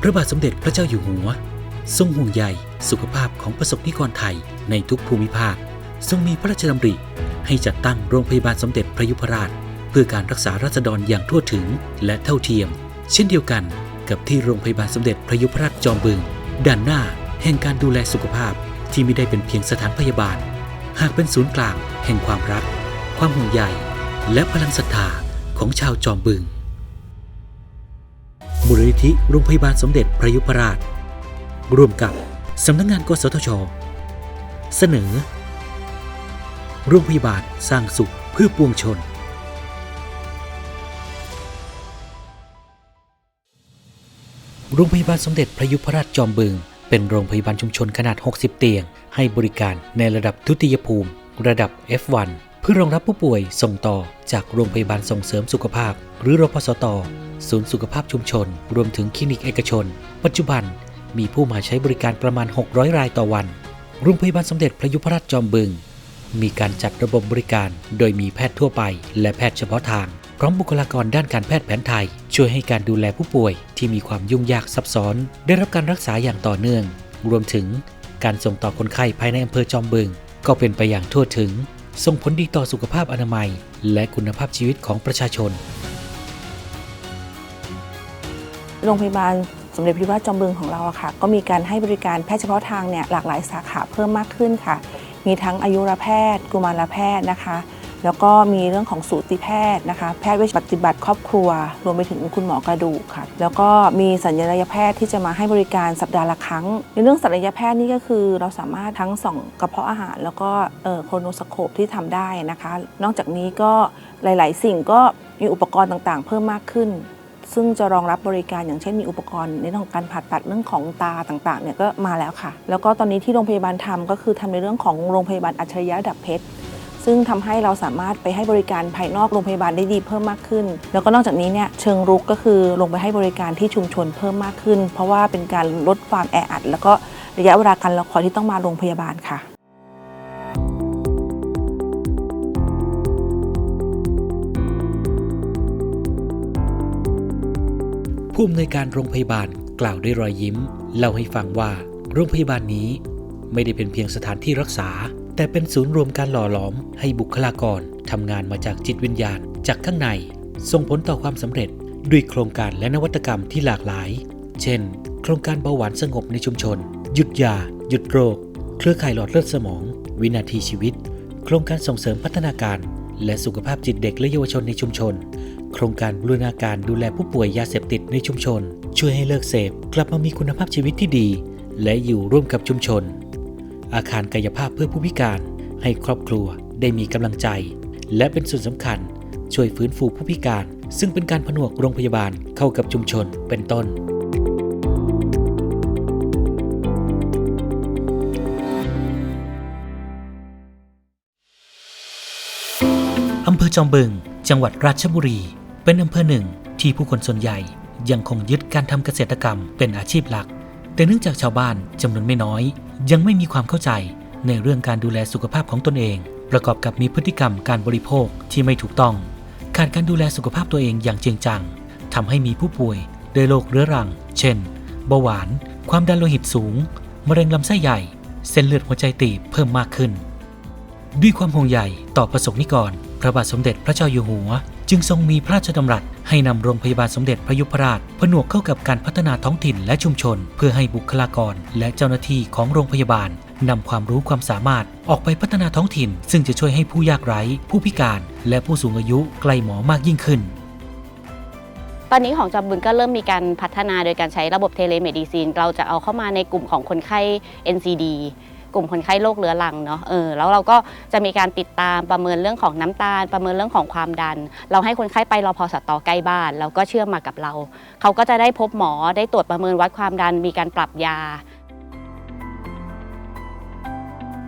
พระบาทสมเด็จพระเจ้าอยู่หัว ทรงห่วงใยสุขภาพของประสบนิกรไทยในทุกภูมิภาค ทรงมีพระราชดำริ ให้จัดตั้งโรงพยาบาลสมเด็จพระยุพราช เพื่อการรักษาราษฎรอย่างทั่วถึงและเท่าเทียม เช่นเดียวกันกับที่โรงพยาบาลสมเด็จพระยุพราชจอมบึงด่านหน้าแห่งการดูแลสุขภาพที่ไม่ได้เป็นเพียงสถานพยาบาล หากเป็นศูนย์กลางแห่งความรัก ความห่วงใยและพลังศรัทธาของชาวจอมบึง ลนิธิโรงพยาบาลสมเด็จพระยุพราช ร่วมกับสำนักงงานกสทช เสนอ โรงพยาบาลสร้างสุขเพื่อปวงชน โรงพยาบาลสมเด็จพระยุพราชจอมบึง เป็นโรงพยาบาลชุมชนขนาด 60 เตียง ให้บริการในระดับทุติยภูมิ ระดับ F1 พื่อรองรับผู้ป่วยส่งต่อจากโรงพยาบาลส่งเสริมสุขภาพ หรือรพสต ศูนย์สุขภาพชุมชน รวมถึงคลินิกเอกชน ปัจจุบันมีผู้มาใช้บริการประมาณ 600 รายต่อวัน โรงพยาบาลสมเด็จพระยุพราชจอมบึง มีการจัดระบบบริการ โดยมีแพทย์ทั่วไป และแพทย์เฉพาะทาง พร้อมบุคลากรด้านการแพทย์แผนไทย ช่วยให้การดูแลผู้ป่วยที่มีความยุ่งยากซับซ้อน ได้รับการรักษาอย่างต่อเนื่อง รวมถึงการส่งต่อคนไข้ภายในอำเภอจอมบึง ก็เป็นไปอย่างทั่วถึง ส่งผลดีต่อสุขภาพอนามัย และคุณภาพชีวิตของประชาชน โรงพยาบาลสมเด็จพระยุพราจอมบึงของเราอะค่ะ ก็มีการให้บริการแพทย์เฉพาะทางเนี่ยหลากหลายสาขาเพิ่มมากขึ้นค่ะ มีทั้งอายุรแพทย์ กุมารแพทย์นะคะ แล้วก็มีเรื่องของสูติแพทย์นะคะแพทย์เวชปฏิบัติครอบครัว รวมไปถึงคุณหมอกระดูกค่ะ แล้วก็มีสัญญาแพทย์ที่จะมาให้บริการสัปดาห์ละครั้ง ในเรื่องสัญญาแพทย์นี่ก็คือเราสามารถทั้งส่องกระเพาะอาหาร แล้วก็เอ่อโครโนสโคปที่ทำได้นะคะ นอกจากนี้ก็หลาย ๆ สิ่งก็มีอุปกรณ์ต่างๆ เพิ่มมากขึ้นซึ่งจะรองรับบริการอย่างเช่นมีอุปกรณ์ในเรื่องของการผ่าตัดเรื่องของตาต่างๆเนี่ยก็มาแล้วค่ะ แล้วก็ตอนนี้ที่โรงพยาบาลทำก็คือทำในเรื่องของโรงพยาบาลอัจฉริยะดับเพชร ซึ่งทำให้เราสามารถไปให้บริการภายนอกโรงพยาบาลได้ดีเพิ่มมากขึ้น แล้วก็นอกจากนี้เนี่ยเชิงรุกก็คือลงไปให้บริการที่ชุมชนเพิ่มมากขึ้น เพราะว่าเป็นการลดความแออัด แล้วก็ระยะเวลาการรอคอยที่ต้องมาโรงพยาบาลค่ะผู้อำนวยการโรงพยาบาลกล่าวด้วยรอยยิ้ม เล่าให้ฟังว่า โรงพยาบาลนี้ไม่ได้เป็นเพียงสถานที่รักษา แต่เป็นศูนย์รวมการหล่อหลอมให้บุคลากรทำงานมาจากจิตวิญญาณ จากข้างในส่งผลต่อความสำเร็จ ด้วยโครงการและนวัตกรรมที่หลากหลาย เช่น โครงการเบาหวานสงบในชุมชน หยุดยา หยุดโรค เครือข่ายหลอดเลือดสมอง วินาทีชีวิต โครงการส่งเสริมพัฒนาการ และสุขภาพจิตเด็กและเยาวชนในชุมชน โครงการบูรณาการดูแลผู้ป่วยยาเสพติดในชุมชน ช่วยให้เลิกเสพ กลับมามีคุณภาพชีวิตที่ดี และอยู่ร่วมกับชุมชน อาคารกายภาพเพื่อผู้พิการ ให้ครอบครัวได้มีกำลังใจ และเป็นส่วนสำคัญ ช่วยฟื้นฟูผู้พิการ ซึ่งเป็นการผนวกโรงพยาบาลเข้ากับชุมชนเป็นต้นอำเภอจอมบึง จังหวัดราชบุรี เป็นอำเภอหนึ่งที่ผู้คนส่วนใหญ่ยังคงยึดการทำเกษตรกรรมเป็นอาชีพหลัก แต่เนื่องจากชาวบ้านจำนวนไม่น้อย ยังไม่มีความเข้าใจในเรื่องการดูแลสุขภาพของตนเอง ประกอบกับมีพฤติกรรมการบริโภคที่ไม่ถูกต้อง ขาดการดูแลสุขภาพตัวเองอย่างจริงจังทำให้มีผู้ป่วยด้วยโรคเรื้อรัง เช่น เบาหวาน ความดันโลหิตสูง มะเร็งลำไส้ใหญ่ เส้นเลือดหัวใจตีบเพิ่มมากขึ้น ด้วยความห่วงใยต่อประสบนิกร พระบาทสมเด็จพระเจ้าอยู่หัว จึงทรงมีพระราชดำรัส ให้นำโรงพยาบาลสมเด็จพระยุพราช ผนวกเข้ากับการพัฒนาท้องถิ่นและชุมชน เพื่อให้บุคลากร และเจ้าหน้าที่ของโรงพยาบาลนำความรู้ความสามารถออกไปพัฒนาท้องถิ่น ซึ่งจะช่วยให้ผู้ยากไร้ ผู้พิการ และผู้สูงอายุใกล้หมอมากยิ่งขึ้นตอนนี้ของจอมบึงก็เริ่มมีการพัฒนาโดยการใช้ระบบเทเลเมดิซีน เราจะเอาเข้ามาในกลุ่มของคนไข้ NCD กลุ่มคนไข้โรคเรื้อรังเนาะเออแล้วเราก็จะมีการติดตามประเมินเรื่องของน้ำตาล ประเมินเรื่องของความดัน เราให้คนไข้ไปรอพอสตใกล้บ้านแล้วก็เชื่อมมากับเรา เขาก็จะได้พบหมอได้ตรวจประเมินวัดความดันมีการปรับยา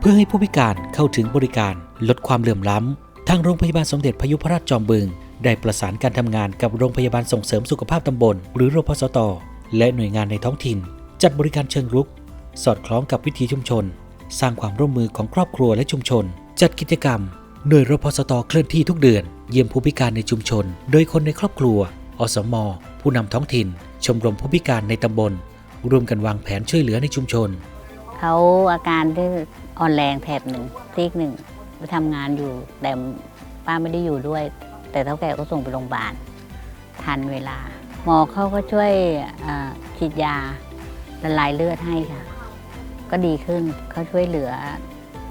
เพื่อให้ผู้พิการเข้าถึงบริการลดความเหลื่อมล้ำทางโรงพยาบาลสมเด็จพยุพราชจอมบึง ได้ประสานการทำงานกับโรงพยาบาลส่งเสริมสุขภาพตำบล หรือรพสตและหน่วยงานในท้องถิ่น จัดบริการเชิงรุก สอดคล้องกับวิถีชุมชน สร้างความร่วมมือของครอบครัวและชุมชน จัดกิจกรรมโดยรพสตเคลื่อนที่ทุกเดือน เยี่ยมผู้พิการในชุมชน โดยคนในครอบครัว อสม ผู้นำท้องถิ่น ชมรมผู้พิการในตำบล ร่วมกันวางแผนช่วยเหลือในชุมชน เขาอาการที่อ่อนแรงแถบหนึ่งซีกหนึ่งไปทำงานอยู่แต่ป้าไม่ได้อยู่ด้วย แต่เท่าแก่ก็ส่งไปโรงพยาบาลทันเวลา หมอเขาก็ช่วยฉีดยาละลายเลือดให้ค่ะ ก็ดีขึ้นเขาช่วยเหลือ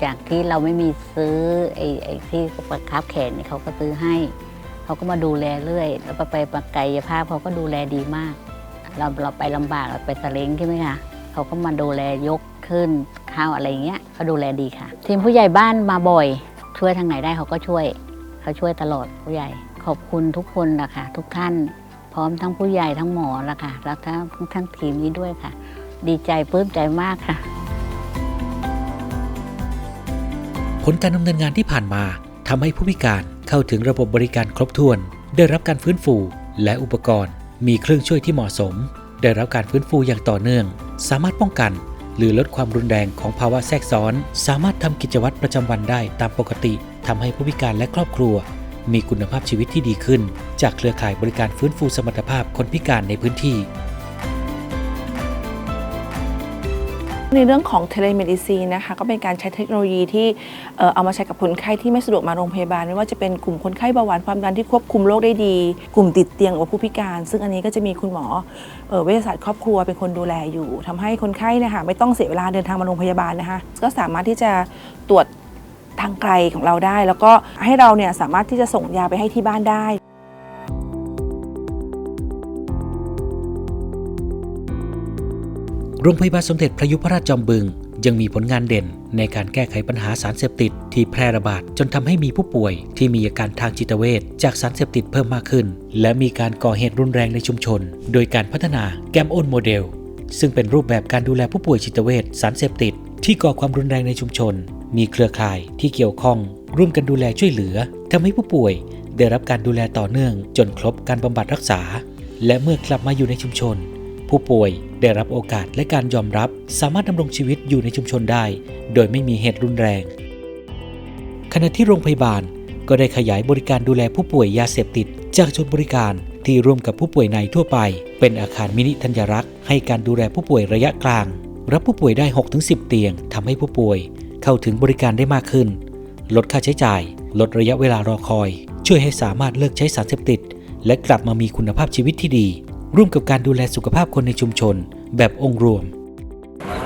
จากที่เราไม่มีซื้อไอ้ไอ้ที่ประคับแขนเนี่ยเขาก็ซื้อให้ เขาก็มาดูแลเรื่อย แล้วไปไประกายภาพเขาก็ดูแลดีมาก เราเราไปลำบากเราไปสะเล้งใช่ไหมคะเขาก็มาดูแลยกขึ้นข้าวอะไรเงี้ยเขาดูแลดีค่ะ ทีมผู้ใหญ่บ้านมาบ่อย ช่วยทางไหนได้เขาก็ช่วย เขาช่วยตลอดผู้ใหญ่ ขอบคุณทุกคนนะคะทุกท่านพร้อมทั้งผู้ใหญ่ทั้งหมอละค่ะ แล้วทั้งทั้งทีมนี้ด้วยค่ะ ดีใจปลื้มใจมากค่ะ ผลการดำเนินงานที่ผ่านมาทำให้ผู้พิการเข้าถึงระบบบริการครบถ้วน ได้รับการฟื้นฟูและอุปกรณ์ มีเครื่องช่วยที่เหมาะสม ได้รับการฟื้นฟูอย่างต่อเนื่อง สามารถป้องกัน หรือลดความรุนแรงของภาวะแทรกซ้อน สามารถทำกิจวัตรประจำวันได้ตามปกติทำให้ผู้พิการและครอบครัว มีคุณภาพชีวิตที่ดีขึ้น จากเครือข่ายบริการฟื้นฟูสมรรถภาพคนพิการในพื้นที่ ในเรื่องของเทเลเมดิซีนะคะก็เป็นการใช้เทคโนโลยีที่เอามาใช้กับคนไข้ที่ไม่สะดวกมาโรงพยาบาล ไม่ว่าจะเป็นกลุ่มคนไข้เบาหวานความดันที่ควบคุมโรคได้ดี กลุ่มติดเตียงหรือผู้พิการ ซึ่งอันนี้ก็จะมีคุณหมอเวชศาสตร์ครอบครัวเป็นคนดูแลอยู่ทำให้คนไข้เนะคะไม่ต้องเสียเวลาเดินทางมาโรงพยาบาลนะคะก็สามารถที่จะตรวจทางไกลของเราได้ แล้วก็ให้เราเนี่ยสามารถที่จะส่งยาไปให้ที่บ้านได้ โรงพยาบาลสมเด็จพระยุพราชจอมบึง ยังมีผลงานเด่นในการแก้ไขปัญหาสารเสพติดที่แพร่ระบาดจนทำให้มีผู้ป่วย ที่มีอาการทางจิตเวชจากสารเสพติดเพิ่มมากขึ้น และมีการก่อเหตุรุนแรงในชุมชน โดยการพัฒนาแกมโอนโมเดล ซึ่งเป็นรูปแบบการดูแลผู้ป่วยจิตเวชสารเสพติด ที่ก่อความรุนแรงในชุมชน มีเครือข่ายที่เกี่ยวข้อง ร่วมกันดูแลช่วยเหลือทำให้ผู้ป่วย ได้รับการดูแลต่อเนื่อง จนครบการบำบัดรักษา และเมื่อกลับมาอยู่ในชุมชน ผู้ป่วยได้รับโอกาสและการยอมรับ สามารถดำรงชีวิตอยู่ในชุมชนได้ โดยไม่มีเหตุรุนแรง ขณะที่โรงพยาบาลก็ได้ขยายบริการดูแลผู้ป่วยยาเสพติด จากจุดบริการที่ร่วมกับผู้ป่วยในทั่วไป เป็นอาคารมินิธัญรักษ์ให้การดูแลผู้ป่วยระยะกลาง รับผู้ป่วยได้ 6-10 เตียงทำให้ผู้ป่วย เข้าถึงบริการได้มากขึ้น ลดค่าใช้จ่าย ลดระยะเวลารอคอย ช่วยให้สามารถเลิกใช้สารเสพติด และกลับมามีคุณภาพชีวิตที่ดี ร่วมกับการดูแลสุขภาพคนในชุมชน แบบองค์รวม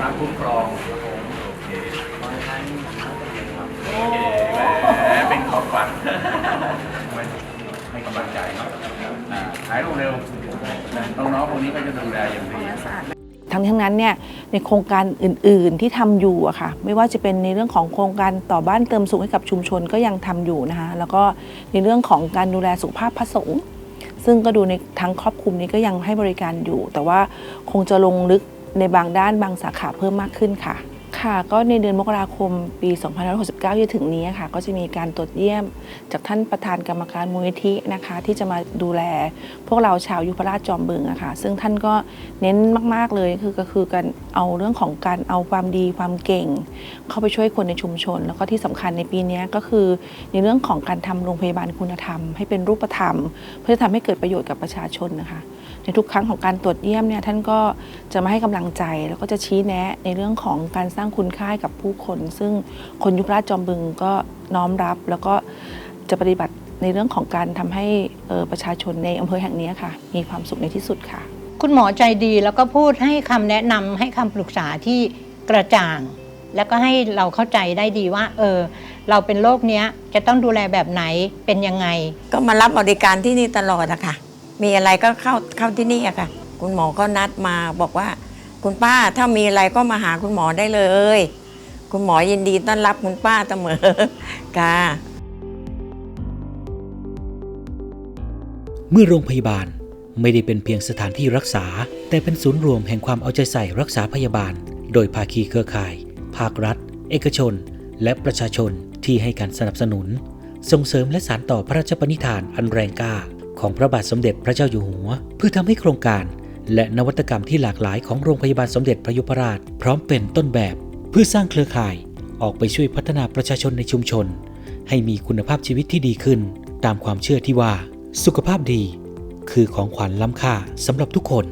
ทางคุ้มครองครับผมโอเคโอเคแหมเป็นของฝันไม่ให้กำลังใจเนาะอ่าหายเร็วๆน้องๆพวกนี้ก็จะดูแลอย่างดี ทั้งนี้ทั้งนั้นเนี่ยในโครงการอื่น ๆที่ทำอยู่อะค่ะ ไม่ว่าจะเป็นในเรื่องของโครงการต่อบ้านเติมสุขให้กับชุมชนก็ยังทำอยู่นะคะแล้วก็ในเรื่องของการดูแลสุขภาพพระสงฆ์ ซึ่งก็ดูในทั้งครอบคลุมนี้ก็ยังให้บริการอยู่ แต่ว่าคงจะลงลึกในบางด้านบางสาขาเพิ่มมากขึ้นค่ะ ค่ะก็ในเดือนมกราคมปี2569ที่จะถึงนี้ค่ะ ก็จะมีการตรวจเยี่ยมจากท่านประธานกรรมการมูลนิธินะคะ ที่จะมาดูแล พวกเราชาวยุพราชจอมบึงอะค่ะ ซึ่งท่านก็เน้นมาก ๆเลยคือก็คือการเอาเรื่องของการเอาความดีความเก่ง เข้าไปช่วยคนในชุมชน แล้วก็ที่สำคัญในปีนี้ก็คือในเรื่องของการทำโรงพยาบาลคุณธรรม ให้เป็นรูปธรรม เพื่อทำให้เกิดประโยชน์กับประชาชนนะคะในทุกครั้งของการตรวจเยี่ยมเนี่ยท่านก็จะมาให้กำลังใจแล้วก็จะชี้แนะในเรื่องของการสร้างคุณค่าให้กับผู้คน ซึ่งคนยุพราชจอมบึงก็น้อมรับ แล้วก็จะปฏิบัติในเรื่องของการทำให้เอ่อประชาชนในอำเภอแห่งนี้ค่ะ มีความสุขในที่สุดค่ะ คุณหมอใจดีแล้วก็พูดให้คำแนะนำให้คำปรึกษาที่กระจ่าง แล้วก็ให้เราเข้าใจได้ดีว่า เออ เราเป็นโรคเนี้ยจะต้องดูแลแบบไหนเป็นยังไง ก็มารับบริการที่นี่ตลอดอะค่ะ มีอะไรก็เข้าเข้าที่นี่อะค่ะ คุณหมอก็นัดมาบอกว่า คุณป้าถ้ามีอะไรก็มาหาคุณหมอได้เลย คุณหมอยินดีต้อนรับคุณป้าเสมอค่ะเมื่อโรงพยาบาลไม่ได้เป็นเพียงสถานที่รักษา แต่เป็นศูนย์รวมแห่งความเอาใจใส่รักษาพยาบาล โดยภาคีเครือข่าย ภาครัฐ เอกชน และประชาชนที่ให้การสนับสนุน ส่งเสริมและสานต่อพระราชปณิธานอันแรงกล้า ของพระบาทสมเด็จพระเจ้าอยู่หัว เพื่อทำให้โครงการ และนวัตกรรมที่หลากหลายของโรงพยาบาลสมเด็จพระยุพราช พร้อมเป็นต้นแบบเพื่อสร้างเครือข่ายออกไปช่วยพัฒนาประชาชนในชุมชน ให้มีคุณภาพชีวิตที่ดีขึ้น ตามความเชื่อที่ว่า สุขภาพดี คือของขวัญล้ำค่าสำหรับทุกคน